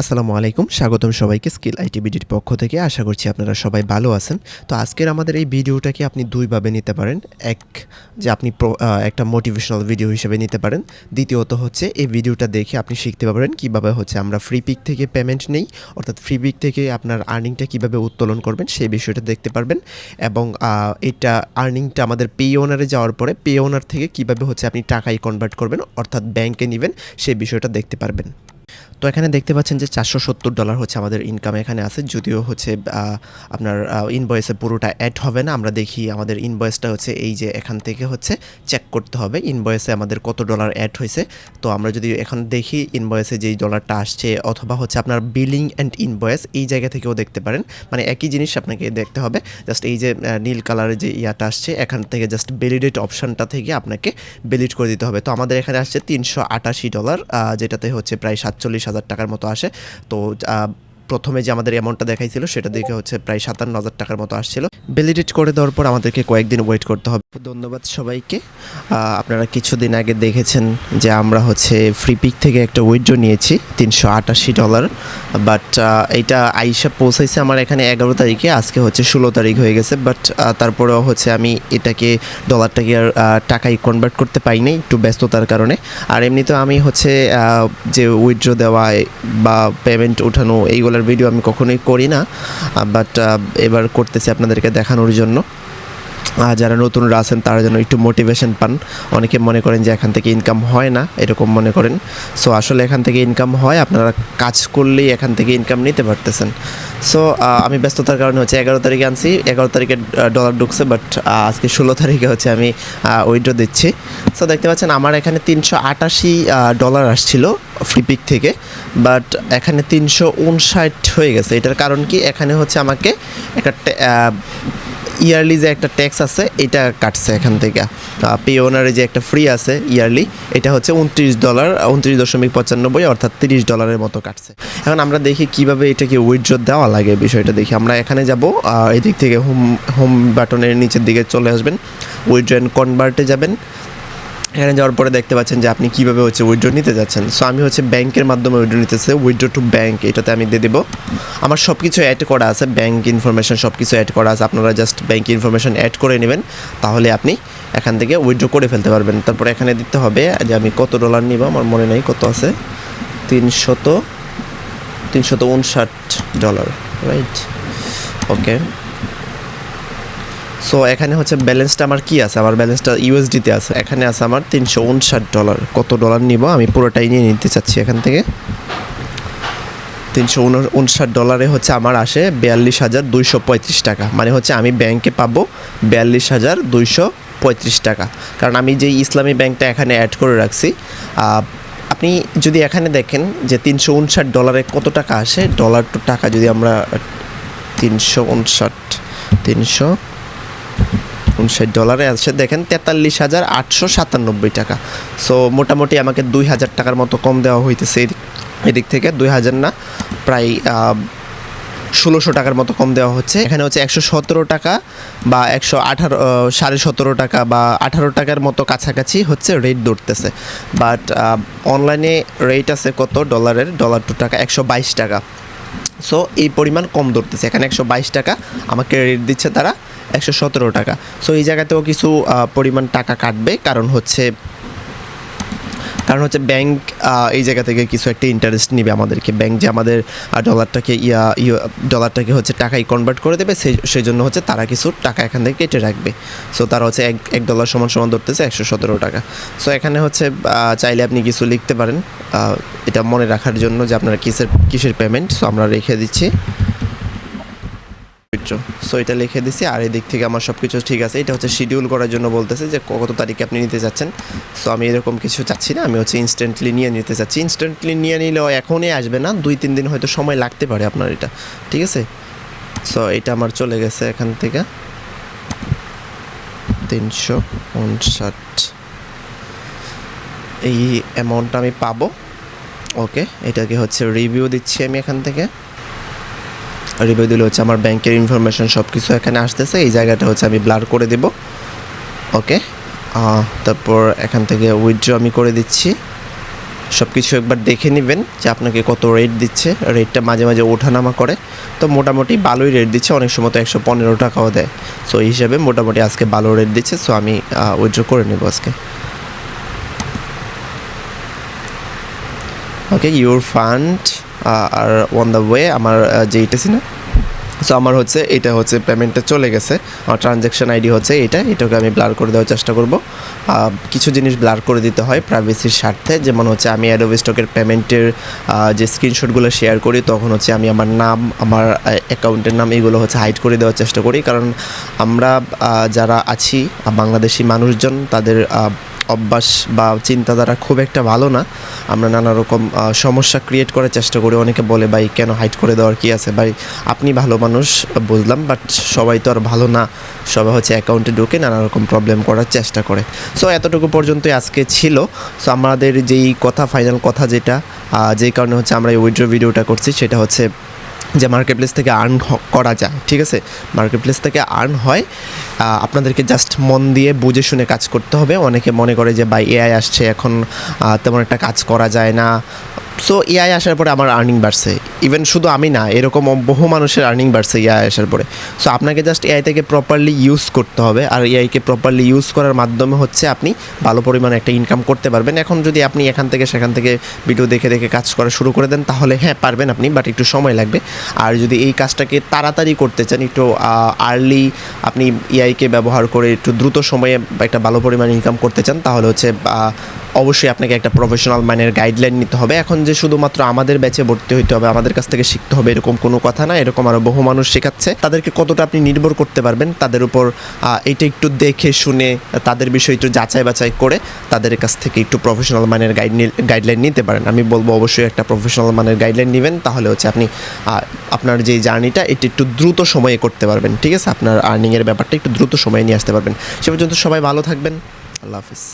আসসালামু আলাইকুম, স্বাগতম সবাইকে স্কিল আইটি বিডির পক্ষ থেকে। আশা করছি আপনারা সবাই ভালো আছেন। তো আজকের আমাদের এই ভিডিওটাকে আপনি দুইভাবে নিতে পারেন? এক, যে আপনি একটা মোটিভেশনাল ভিডিও হিসেবে নিতে পারেন। দ্বিতীয়ত হচ্ছে, এই ভিডিওটা দেখে আপনি শিখতে পারবেন কীভাবে হচ্ছে আমরা ফ্রি পিক থেকে পেমেন্ট নেই, অর্থাৎ ফ্রি পিক থেকে আপনার আর্নিংটা কীভাবে উত্তোলন করবেন সেই বিষয়টা দেখতে পারবেন। এবং এটা আর্নিংটা আমাদের পে ওনারে যাওয়ার পরে পে ওনার থেকে কীভাবে হচ্ছে আপনি টাকায় কনভার্ট করবেন, অর্থাৎ ব্যাংকে নেবেন সেই বিষয়টা দেখতে পারবেন। তো এখানে দেখতে পাচ্ছেন যে চারশো সত্তর ডলার হচ্ছে আমাদের ইনকাম এখানে আছে, যদিও হচ্ছে আপনার ইনভয়েসে পুরোটা অ্যাড হবে না। আমরা দেখি আমাদের ইনভয়েসটা হচ্ছে এই যে এখান থেকে হচ্ছে চেক করতে হবে ইনভয়েসে আমাদের কত ডলার অ্যাড হয়েছে। তো আমরা যদি এখন দেখি ইনভয়েসে যেই ডলারটা আসছে, অথবা হচ্ছে আপনার বিলিং অ্যান্ড ইনভয়েস এই জায়গা থেকেও দেখতে পারেন। মানে একই জিনিস আপনাকে দেখতে হবে জাস্ট এই যে নীল কালারের যে ইয়াটা আসছে, এখান থেকে জাস্ট ভ্যালিডেট অপশানটা থেকে আপনাকে ভ্যালিড করে দিতে হবে। তো আমাদের এখানে আসছে তিনশো আটাশি ডলার যেটাতে হচ্ছে প্রায় সাতচল্লিশ হাজার টাকার মতো আসে। তো প্রথমে যে আমাদের অ্যামাউন্টটা দেখাইছিল, সেটা দেখে হচ্ছে প্রায় সাতান্ন হাজার টাকার মতো আসছিল। ভ্যালিডেট করে দেওয়ার পর আমাদেরকে কয়েকদিন ওয়েট করতে হবে। ধন্যবাদ সবাইকে। আপনারা কিছুদিন আগে দেখেছেন যে আমরা হচ্ছে ফ্রি পিক থেকে একটা উইথড্র নিয়েছি, তিনশো আটাশি ডলার বাট এইটা আইসা পৌঁছাইছে আমার এখানে এগারো তারিখে, আজকে হচ্ছে ষোলো তারিখ হয়ে গেছে। বাট তারপরেও হচ্ছে আমি এটাকে ডলারটাকে আর টাকায় কনভার্ট করতে পারিনি একটু ব্যস্ততার কারণে। আর এমনিতে আমি হচ্ছে যে উইথড্র দেওয়া বা পেমেন্ট ওঠানো এইগুলোর ভিডিও আমি কখনোই করি না বাট এবার করতেছি আপনাদেরকে দেখানোর জন্য। যারা নতুনরা আছেন, তারা যেন একটু মোটিভেশন পান। অনেকে মনে করেন যে এখান থেকে ইনকাম হয় না, এরকম মনে করেন। সো আসলে এখান থেকে ইনকাম হয়, আপনারা কাজ করলেই এখান থেকে ইনকাম নিতে পারতেছেন। সো আমি ব্যস্ততার কারণে হচ্ছে এগারো তারিখে আনছি। এগারো তারিখে ডলার ঢুকছে বাট আজকে ষোলো তারিখে হচ্ছে আমি উইড্রো দিচ্ছি। সো দেখতে পাচ্ছেন, আমার এখানে তিনশো আটাশি ডলার আসছিল ফ্লিপিক থেকে। বাট এখানে তিনশো উনষাট হয়ে গেছে। এটার কারণ কি? এখানে হচ্ছে আমাকে একটা ইয়ারলি যে একটা ট্যাক্স আছে, এটা কাটছে এখান থেকে। পে ওনারে যে একটা ফ্রি আছে ইয়ারলি, এটা হচ্ছে উনত্রিশ ডলার উনত্রিশ দশমিক পঁচানব্বই, অর্থাৎ তিরিশ ডলারের মতো কাটছে। এখন আমরা দেখি কীভাবে এটাকে উইথড্র দেওয়া লাগে বিষয়টা দেখি। আমরা এখানে যাব এদিক থেকে হোম হোম বাটনের নিচের দিকে চলে আসবেন উইথড্র অ্যান্ড কনভার্টে যাবেন। এখানে যাওয়ার পরে দেখতে পাচ্ছেন যে আপনি কীভাবে হচ্ছে উইথড্র নিতে যাচ্ছেন। সো আমি হচ্ছে ব্যাংকের মাধ্যমে উইথড্র নিতেছে। উইথড্র টু ব্যাংক এটাতে আমি দিয়ে দেবো। আমার সব কিছু অ্যাড করা আছে ব্যাংক ইনফরমেশন সব কিছু অ্যাড করা আছে। আপনারা জাস্ট ব্যাংক ইনফরমেশন অ্যাড করে নেবেন, তাহলে আপনি এখান থেকে উইড্রো করে ফেলতে পারবেন। তারপরে এখানে দিতে হবে যে আমি কত ডলার নিব, আমার মনে নেই কত আছে। তিনশত তিনশত উনষাট ডলার রাইট ওকে সো এখানে হচ্ছে ব্যালেন্সটা আমার কি আছে? আমার ব্যালেন্সটা ইউএসডিতে আছে। এখানে আছে আমার তিনশো উনষাট ডলার কত ডলার নিব? আমি পুরোটাই নিয়ে নিতে চাচ্ছি এখান থেকে। তিনশো উনষাট ডলারে হচ্ছে আমার আসে বিয়াল্লিশ হাজার দুইশো পঁয়ত্রিশ টাকা। মানে হচ্ছে আমি ব্যাংকে পাবো বিয়াল্লিশ হাজার দুইশো পঁয়ত্রিশ টাকা। কারণ আমি যে ইসলামী ব্যাংকটা এখানে অ্যাড করে রাখছি আপনি যদি এখানে দেখেন যে তিনশো উনষাট ডলারে কত টাকা আসে ডলার টু টাকা যদি আমরা তিনশো উনষাট, তিনশো উনষাট ডলারে আছে, দেখেন, তেতাল্লিশ হাজার আটশো সাতানব্বই টাকা। সো মোটামুটি আমাকে দুই হাজার টাকার মতো কম দেওয়া হইতেছে এদিক থেকে, দুই হাজার না, প্রায় ষোলোশো টাকার মতো কম দেওয়া হচ্ছে। এখানে হচ্ছে একশো সতেরো টাকা বা একশো আঠারো সাড়ে সতেরো টাকা বা আঠারো টাকার মতো কাছাকাছি হচ্ছে রেট ধরতেছে। বাট অনলাইনে রেট আছে কত? ডলারের ডলার টু টাকা, একশো বাইশ টাকা। সো এই পরিমাণ কম ধরতেছে। এখানে একশো বাইশ টাকা আমাকে রেট দিচ্ছে তারা। একশো সতেরো টাকা। সো এই জায়গাতেও কিছু পরিমাণ টাকা কাটবে। কারণ হচ্ছে কারণ হচ্ছে ব্যাংক এই জায়গা থেকে কিছু একটা ইন্টারেস্ট নিবে আমাদেরকে। ব্যাংক যে আমাদের ডলারটাকে ইয়া ডলারটাকে হচ্ছে টাকায় কনভার্ট করে দেবে। সেই জন্য হচ্ছে তারা কিছু টাকা এখান থেকে কেটে রাখবে। সো তারা হচ্ছে এক এক ডলার সমান সমান ধরতেছে একশো সতেরো টাকা। সো এখানে হচ্ছে চাইলে আপনি কিছু লিখতে পারেন। এটা মনে রাখার জন্য যে আপনার কিসের কিসের পেমেন্ট সো আমরা রেখে দিচ্ছি। সো এটা লিখে দিছি, আর এদিক থেকে আমার সব কিছু ঠিক আছে। এটা হচ্ছে শিডিউল করার জন্য বলতেছে যে কত তারিখে আপনি নিতে চাচ্ছেন সো আমি এরকম কিছু চাচ্ছি না, আমি হচ্ছে ইনস্ট্যান্টলি নিয়ে নিতে চাচ্ছি। ইনস্ট্যান্টলি নিয়ে নিলেও এখনই আসবে না, দুই, তিন দিন হয়তো সময় লাগতে পারে আপনার এটা। ঠিক আছে? সো এটা আমার চলে গেছে এখান থেকে। তিনশো উনষাট। এই অ্যামাউন্টটা আমি পাবো। ওকে এটাকে হচ্ছে রিভিউ দিচ্ছি আমি এখান থেকে। রিভিউ দিলে হচ্ছে আমার ব্যাংকের ইনফরমেশন সব কিছু এখানে আসতেছে, এই জায়গাটা হচ্ছে আমি ব্লার করে দেব। ওকে তারপর এখান থেকে উইথড্র আমি করে দিচ্ছি। সব কিছু একবার দেখে নেবেন যে আপনাকে কত রেট দিচ্ছে। রেটটা মাঝে মাঝে ওঠানামা করে। তো মোটামুটি ভালোই রেট দিচ্ছে, অনেক সময় তো একশো পনেরো টাকাও দেয়। সো এই হিসাবে মোটামুটি আজকে ভালো রেট দিচ্ছে সো আমি উইথড্র করে নেব আজকে। Okay your fund are on the way আমার যে ইটেছি না সো আমার হচ্ছে, এটা হচ্ছে পেমেন্টটা চলে গেছে। আমার ট্রানজ্যাকশন আইডি হচ্ছে এটা, এটাকে আমি ব্লার করে দেওয়ার চেষ্টা করব। কিছু জিনিস ব্লার করে দিতে হয় প্রাইভেসির স্বার্থে। যেমন হচ্ছে, আমি অ্যাডোবি স্টকের পেমেন্টের যে স্ক্রিনশটগুলো শেয়ার করি, তখন হচ্ছে আমি আমার নাম, আমার অ্যাকাউন্টের নাম এগুলো হচ্ছে হাইড করে দেওয়ার চেষ্টা করি। কারণ আমরা যারা আছি বাংলাদেশি মানুষজন, তাদের অভ্যাস বা চিন্তাধারা খুব একটা ভালো না। আমরা নানা রকম সমস্যা ক্রিয়েট করার চেষ্টা করি। অনেকে বলে, ভাই, কেন হাইট করে দেওয়ার কি আছে? ভাই, আপনি ভালো মানুষ, বুঝলাম বাট সবাই তো আর ভালো না। সবাই হচ্ছে অ্যাকাউন্টে ঢুকে নানা রকম প্রবলেম করার চেষ্টা করে। সো এতটুকু পর্যন্তই আজকে ছিল। সো আমাদের যেই কথা ফাইনাল কথা যেটা যেই কারণে হচ্ছে আমরা এই উইড্রো ভিডিওটা করছি, সেটা হচ্ছে যে মার্কেট প্লেস থেকে আর্ন করা যায়, ঠিক আছে? মার্কেট প্লেস থেকে আর্ন হয় আপনাদেরকে জাস্ট মন দিয়ে বুঝে শুনে কাজ করতে হবে। অনেকে মনে করে যে বাই এআই আসছে, এখন তেমন একটা কাজ করা যায় না। সো এআই আসার পরে আমার আর্নিং বাড়ছে। ইভেন শুধু আমি না, এরকম বহু মানুষের আর্নিং বাড়ছে এআই আসার পরে। সো আপনাকে জাস্ট এআই থেকে প্রপারলি ইউজ করতে হবে। আর এআইকে প্রপারলি ইউজ করার মাধ্যমে হচ্ছে আপনি ভালো পরিমাণে একটা ইনকাম করতে পারবেন। এখন যদি আপনি এখান থেকে, সেখান থেকে ভিডিও দেখে দেখে কাজ করা শুরু করে দেন, তাহলে হ্যাঁ পারবেন আপনি বাট একটু সময় লাগবে। আর যদি এই কাজটাকে তাড়াতাড়ি করতে চান, একটু আর্লি আপনি এআইকে ব্যবহার করে একটু দ্রুত সময়ে একটা ভালো পরিমাণে ইনকাম করতে চান, তাহলে হচ্ছে অবশ্যই আপনাকে একটা প্রফেশনাল মানের গাইডলাইন নিতে হবে। এখন যে শুধুমাত্র আমাদের ব্যাচে ভর্তি হইতে হবে, আমাদের কাছ থেকে শিখতে হবে এরকম কোনো কথা না, এরকম আরও বহু মানুষ শেখাচ্ছে। তাদেরকে কতটা আপনি নির্ভর করতে পারবেন, তাদের উপর এটা একটু দেখে শুনে, তাদের বিষয় একটু যাচাই বাছাই করে তাদের কাছ থেকে একটু প্রফেশনাল মানের গাইড গাইডলাইন নিতে পারেন। আমি বলব অবশ্যই একটা প্রফেশনাল মানের গাইডলাইন নেবেন, তাহলে হচ্ছে আপনি আপনার যে জার্নিটা এটা একটু দ্রুত সময়ে করতে পারবেন, ঠিক আছে? আপনার আর্নিংয়ের ব্যাপারটা একটু দ্রুত সময়ে নিয়ে আসতে পারবেন। সে পর্যন্ত সবাই ভালো থাকবেন। আল্লাহ হাফিজ।